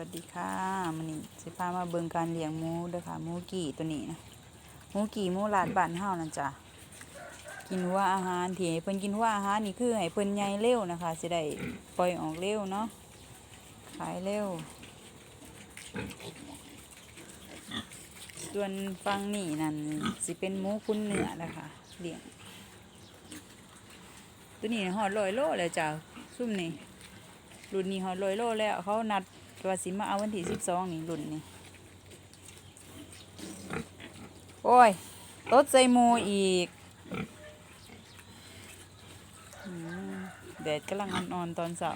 วัสดีค่ะมันนี่สิพามาเบิ่งการเลี้ยงหมูเด้อค่ะหมูกี่ตัวนี้นะหมูกี่หมูลาดบ้านเฮานั่นจ้ะกินว่าอาหารที่ให้เพิ่นกินว่าอาหารนี่คือให้เพิ่นใหญ่เร็วนะคะสิได้ปล่อยออกเร็วเนาะขายเร็ว ส่วนฟังนี่นั่นสิเป็นหมูคุณเนื้อนะคะเลี้ยงตัวนี้หอดลอยโลเลยจ้ะซุ่มนี่รุ่นนี้หอดลอยโลแล้วเขานัด ว่าสิมาเอาวันที่สิบสองนี่รุ่นนี้โอ้ยตดใส่มูอีกแดดกำลังอ่อนตอนเช้า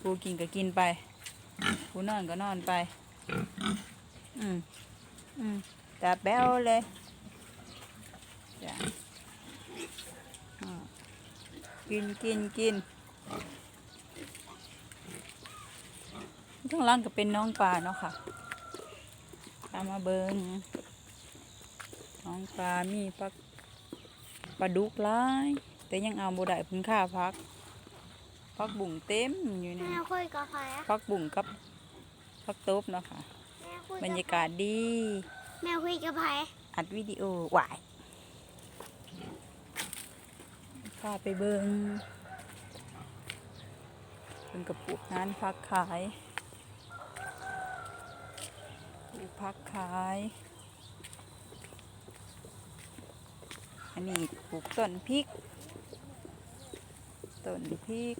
ผู้กินก็กินไปผู้นอนก็นอนไป อืม อืมตาแบ๊วเลยจ้ะอ่ากินกินกิน ข้างล่างก็เป็นน้องปลาเนาะค่ะตามมาเบิงน้องปลา มีปลาปลาดุกหลาย แต่ยังเอาบ่ได้เพึ่งค่าพัก พักบุ่งเต็มอยู่นี่แม่คุยกับใครอะพักบุ่งกับพักตบเนาะค่ะแม่คุยบรรกับยากาศดี แม่คุยกับใครอัดวิดีโอหวายพาไปเบิงเป็นกระปุกงานพักขายปลูก พักขาย อันนี้ปลูกต้นพริก ต้นพริก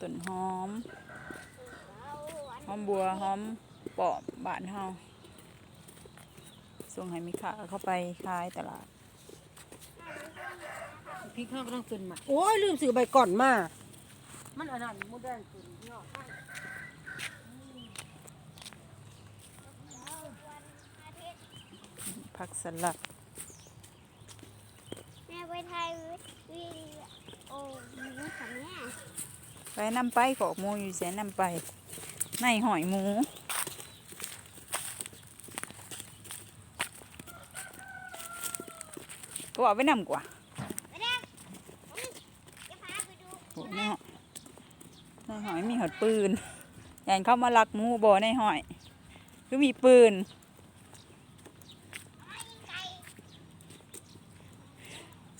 ต้นหอม หอมบัวหอมปอบบานเฮาส่งให้มีค่าเข้าไปขายตลาดพริกข้าวก็ต้องขึ้นมา โอ้ยลืมซื้อใบก่อนมา มันอันนั้นมุดแดงขึ้นพี่น้อง ผักสลัด แม่ไปถ่ายวิดีโอนี้ค่ะแม่ไปนำไปขอกหมูอยู่แสนนำไป ในหอยหมูก็ว่าไปนำกว่าไปเด้ออุ๊ยจะพาไปดูโหในหอยในหอยมีหอดปืนอย่างเข้ามาลักหมูบ่ในหอย คือมีปืน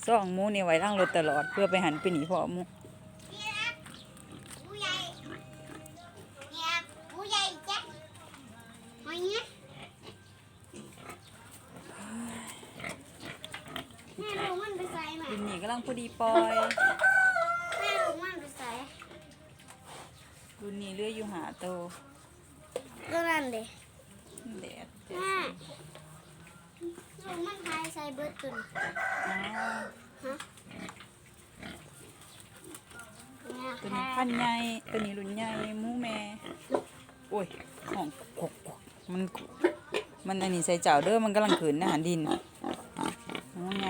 ซ่องมูนี่ไว้ล่างรถตลอดเพื่อไปหันไปหนีพ่อมูนี่นหมูใหญ่เนี่ยหมูใหญ่จ๊ะมาเนี้ยแม่รู้มันไปใส่ไหมดินนี่กำลังพอดีปอยแม่รู้มันไปใส่รุ่นนี้เลือยอยู่หาโตก็นั่นเด้แดดแม่รู้มันพาย ใส่เบิร์ดตุนอ้าวเนี่ยตัวนี้ค่ะพันใหญ่ตัวนี้รุ่นใหญ่หมูแม่ โอ้ย ของกกกมัน มันอันนี้ใส่เจ้าเด้อ มันกำลังขืนอาหารดินหมูไง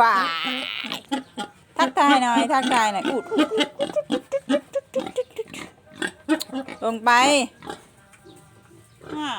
ว้ายทักทายหน่อย ทักทายหน่อยอุดลงไปอ่า